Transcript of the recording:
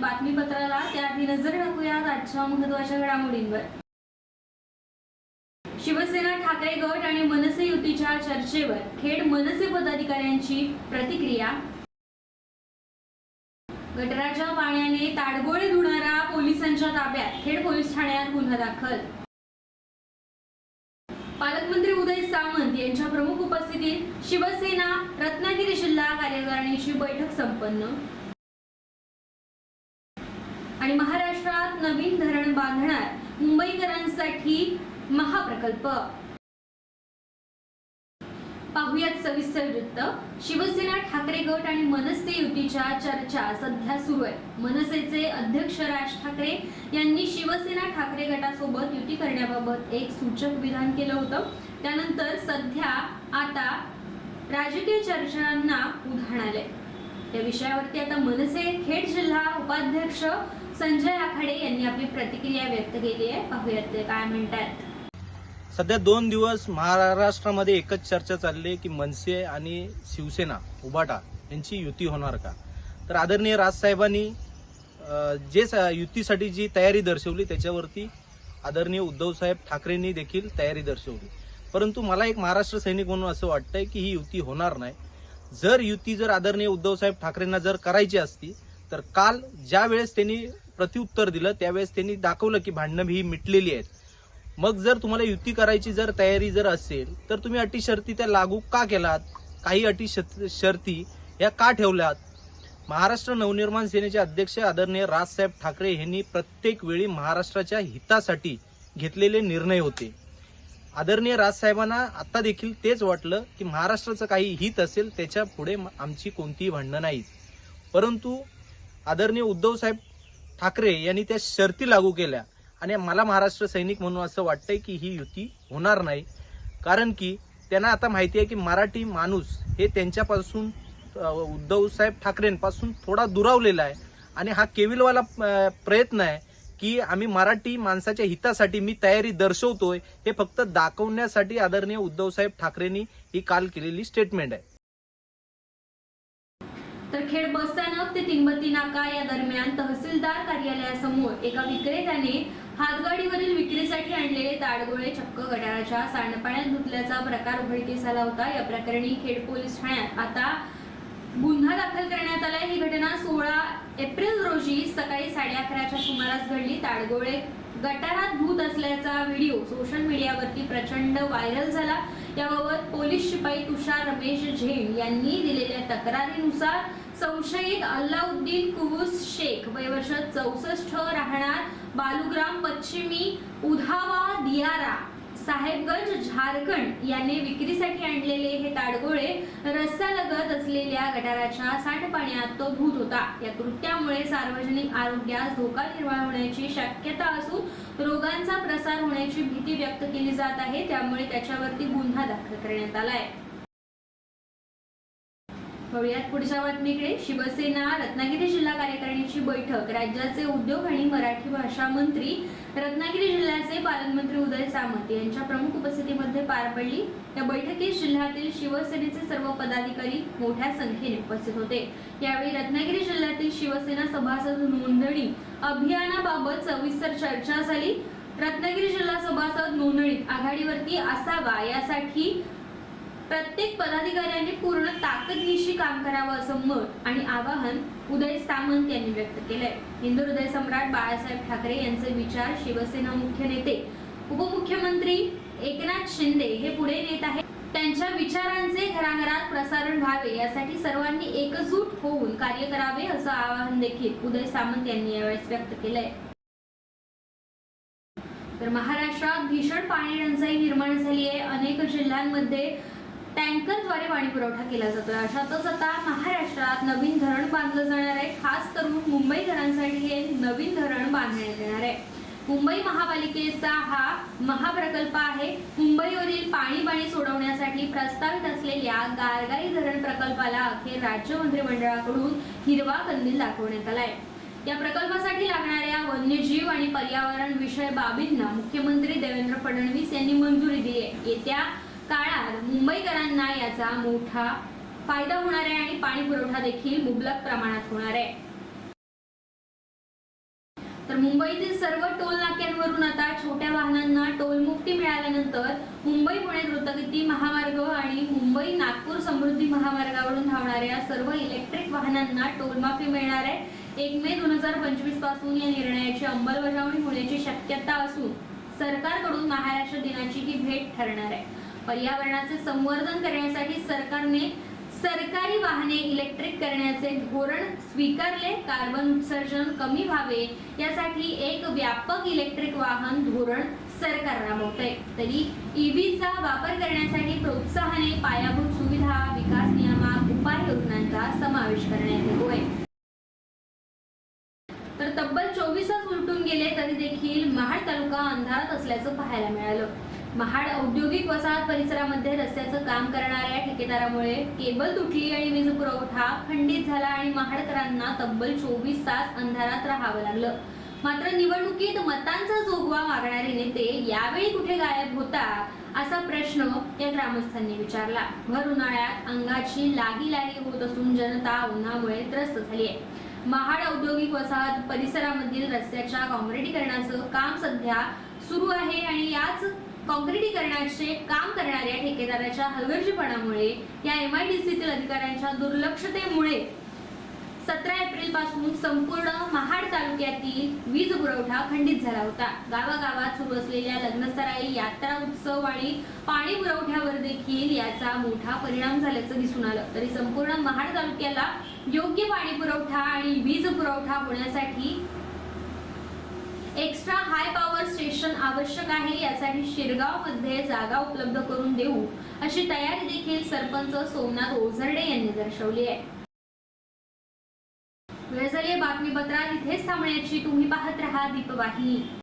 बातमीपत्राला. त्याआधी नजर टाकूयात आजच्या महत्त्वाच्या घडामोडींवर. शिवसेना ठाकरे गट आणि मनसे युतीच्या चर्चेवर खेड मनसे पदाधिकाऱ्यांची प्रतिक्रिया. गटराच्या पाण्याने ताडगोळे धुणारा पोलिसांच्या ताब्यात खेड पोलीस ठाण्यात गुन्हा दाखल. पालकमंत्री उदय सामंत यांच्या प्रमुख उपस्थितीत शिवसेना रत्नागिरी जिल्हा कार्यकारिणीची बैठक संपन्न. आणि महाराष्ट्रात नवीन धरण बांधणार मुंबईकरांसाठी महाप्रकल्प. पाहुयात सविस्तर वृत्त. शिवसेना ठाकरे गट आणि मनसे युतीच्या चर्चा सध्या सुरू आहे. मनसेचे अध्यक्ष राज ठाकरे यांनी शिवसेना ठाकरे गटासोबत युती करण्याबाबत एक सूचक विधान केलं होतं. त्यानंतर सध्या आता राजकीय चर्चांना उधाण आले या विषयावरती आता मनसे खेड जिल्हा उपाध्यक्ष संजय आखाडे यांनी आपली प्रतिक्रिया व्यक्त केली आहे. पाहूयात ते काय म्हणतात. सध्या दोन दिवस महाराष्ट्रामध्ये एकच चर्चा चालली आहे की मनसे आणि शिवसेना उबाटा यांची युती होणार का? तर आदरणीय राजसाहेबांनी जे युतीसाठी जी तयारी दर्शवली त्याच्यावरती आदरणीय उद्धवसाहेब ठाकरेंनी देखील तयारी दर्शवली. परंतु मला एक महाराष्ट्र सैनिक म्हणून असं वाटतंय की ही युती होणार नाही. जर युती जर आदरणीय उद्धवसाहेब ठाकरेंना जर करायची असती तर काल ज्या वेळेस त्यांनी प्रत्युत्तर दिलं त्यावेळेस त्यांनी दाखवलं की भांडणं ही मिटलेली आहेत. मग जर तुम्हाला युती करायची जर तयारी जर असेल तर तुम्ही अटी शर्ती त्या लागू का केलात? काही अटी शत- शर्ती या का ठेवल्यात? महाराष्ट्र नवनिर्माण सेनेचे अध्यक्ष आदरणीय राजसाहेब ठाकरे यांनी प्रत्येक वेळी महाराष्ट्राच्या हितासाठी घेतलेले निर्णय होते. आदरणीय राजसाहेबांना आता देखील तेच वाटलं की महाराष्ट्राचं काही हित असेल त्याच्या पुढे म- आमची कोणतीही भांडणं नाहीत. परंतु आदरणीय उद्धवसाहेब ठाकरे यांनी त्या शर्ती लागू केल्या. आणि मला महाराष्ट्र सैनिक म्हणून असं वाटतंय की ही युती होणार नाही. कारण की त्यांना आता माहिती आहे की मराठी माणूस हे त्यांच्यापासून उद्धवसाहेब ठाकरेंपासून थोडा दुरावलेला आहे. आणि हा केविलवाला प्रयत्न आहे की आम्ही मराठी माणसाच्या हितासाठी मी तयारी दर्शवतोय हे फक्त दाखवण्यासाठी आदरणीय उद्धवसाहेब ठाकरेंनी ही काल केलेली स्टेटमेंट आहे. खेड बसस्थानक ते तिंबती नाका या दरम्यान तहसीलदार कार्यालयासमोर एका विक्रेत्याने हातगाडीवरील विक्रीसाठी आणलेले ताडगोळे चक्क गटाराच्या सांडपाण्यात धुतल्याचा प्रकार उघडकीस आला होता. या प्रकरणी खेड पोलीस ठाण्यात आता गुन्हा दाखल करण्यात आलाय. ही घटना सोळा एप्रिल रोजी सकाळी साडे अकराच्या सुमारास घडली. ताडगोळे गटारात भूत असल्याचा व्हिडिओ सोशल मीडियावरती प्रचंड व्हायरल झाला. याबाबत पोलीस शिपाई तुषार रमेश झेंड यांनी दिलेल्या तक्रारीनुसार संशयित अल्लाउद्दीन कुबूस शेख वयवर्ष चौसष्ट राहणार. बालुग्राम पश्चिमी उधावा दियारा साहेबगंज झारखंड याने विक्रीसाठी आणलेले हे ताडगोळे रस्त्यालगत असलेल्या गटाराच्या सांडपाण्यात तो धूत होता. या कृत्यामुळे सार्वजनिक आरोग्यास धोका निर्माण होण्याची शक्यता असून रोगांचा प्रसार होण्याची भीती व्यक्त केली जात आहे. त्यामुळे त्याच्यावरती गुन्हा दाखल करण्यात आला आहे वळूयात पुढच्या बातमीकडे. शिवसेना रत्नागिरी जिल्हा कार्यकारिणीची बैठक राज्याचे उद्योग आणि मराठी भाषा मंत्री रत्नागिरी जिल्ह्याचे पालकमंत्री उदय सामंत यांच्या प्रमुख उपस्थितीमध्ये पार पडली. या बैठकीत जिल्ह्यातील शिवसेनेचे सर्व पदाधिकारी मोठ्या संख्येने उपस्थित होते. यावेळी रत्नागिरी जिल्ह्यातील शिवसेना सभासद नोंदणी अभियानाबाबत सविस्तर चर्चा झाली. रत्नागिरी जिल्हा सभासद नोंदणीत आघाडीवरती असावा यासाठी प्रत्येक पदाधिकाऱ्यांनी पूर्ण ताकदनिशी काम करावं असं मत आणि आवाहन उदय सामंत यांनी व्यक्त केलंय. हिंदू हृदय सम्राट बाळासाहेब ठाकरे यांचे विचार शिवसेना मुख्य नेते उपमुख्यमंत्री एकनाथ शिंदे हे पुढे नेत आहेत. त्यांच्या विचारांचे घराघरात प्रसारण व्हावे यासाठी सर्वांनी एकजूट होऊन कार्य करावे असं आवाहन देखील उदय सामंत यांनी यावेळेस व्यक्त केलंय. तर महाराष्ट्रात भीषण पाणी टंचाई निर्माण झाली आहे. अनेक जिल्ह्यांमध्ये टँकरद्वारे पाणी पुरवठा केला जातोय. अशातच आता महाराष्ट्रात नवीन धरण बांधलं जाणार आहे. खास करून मुंबई धरणसाठी हे नवीन धरण बांधण्यात येणार आहे. मुंबई महापालिकेचा हा महाप्रकल्प आहे. मुंबईवरील पाणी पाणी सोडवण्यासाठी प्रस्तावित असलेल्या गारगाई धरण प्रकल्पाला अखेर राज्य मंत्रिमंडळाकडून हिरवा कंदील दाखवण्यात आलाय. या प्रकल्पासाठी लागणाऱ्या वन्यजीव आणि पर्यावरण विषय बाबींना मुख्यमंत्री देवेंद्र फडणवीस यांनी मंजुरी दिली आहे. येत्या काळात मुंबईकरांना याचा मोठा फायदा होणार आहे आणि पाणी पुरवठा देखील मुबलक प्रमाणात होणार आहे. तर मुंबईतील सर्व टोल नाक्यांवरून आता छोट्या वाहनांना टोलमुक्ती मिळाल्यानंतर मुंबई पुणे द्रुतगती महामार्ग आणि मुंबई नागपूर समृद्धी महामार्गावरून धावणाऱ्या सर्व इलेक्ट्रिक वाहनांना टोलमाफी मिळणार आहे. एक मे दोन हजार पंचवीसपासून या निर्णयाची अंमलबजावणी होण्याची शक्यता असून सरकारकडून महाराष्ट्र दिनाची ही भेट ठरणार आहे. पर्यावरणाचे संवर्धन करण्यासाठी सरकारने सरकारी वाहने इलेक्ट्रिक करण्याचे धोरण स्वीकारले. कार्बन उत्सर्जन कमी व्हावे. यासाठी एक व्यापक इलेक्ट्रिक वाहन धोरण सरकार राबवतंय. तरी ईव्हीचा वापर करण्यासाठी प्रोत्साहने पायाभूत सुविधा विकास नियामक उपाययोजनांचा समावेश करण्यात येतोय. तर तब्बल चोवीस उलटून गेले तरी देखील महाड तालुका अंधारात असल्याचं पाहायला मिळालं. महाड औद्योगिक वसाहत परिसरामध्ये रस्त्याचं काम करणाऱ्या ठेकेदारामुळे केबल तुटली आणि वीज पुरवठा खंडित झाला आणि महाडकरांना तब्बल चोवीस तास अंधारात राहावं लागलं. मात्र निवडणुकीत मतांचा जोगवा मागणारे नेते यावेळी कुठे गायब होता असा प्रश्न या ग्रामस्थांनी विचारला. भर उन्हाळ्यात अंगाची लागी लागी होत असून जनता उन्हामुळे त्रस्त झाली आहे. महाड औद्योगिक वसाहत परिसरामधील रस्त्याच्या काँक्रिटीकरणाचं काम सध्या सुरू आहे आणि याच कॉन्क्रिटीकरणाचे काम करणाऱ्या ठेकेदाराच्या हलगर्जीपणामुळे या एम आय डी सीतील अधिकाऱ्यांच्या दुर्लक्षतेमुळे सतरा एप्रिलपासून संपूर्ण महाड तालुक्यातील वीज पुरवठा खंडित झाला होता. गावागावात सुरू असलेल्या लग्नसराई यात्रा उत्सव आणि पाणी पुरवठ्यावर देखील याचा मोठा परिणाम झाल्याचं दिसून आलं. तरी संपूर्ण महाड तालुक्याला योग्य पाणी पुरवठा आणि वीज पुरवठा होण्यासाठी एक्स्ट्रा हाय पॉवर स्टेशन आवश्यक आहे यासाठी शिरगावमध्ये जागा उपलब्ध करून देऊ अशी तयारी देखील सरपंच सोमनाथ ओझरडे यांनी दर्शवली आहे. वेळ झाली बातमीपत्रात इथेच थांबण्याची. तुम्ही पाहत राहा दीपवाही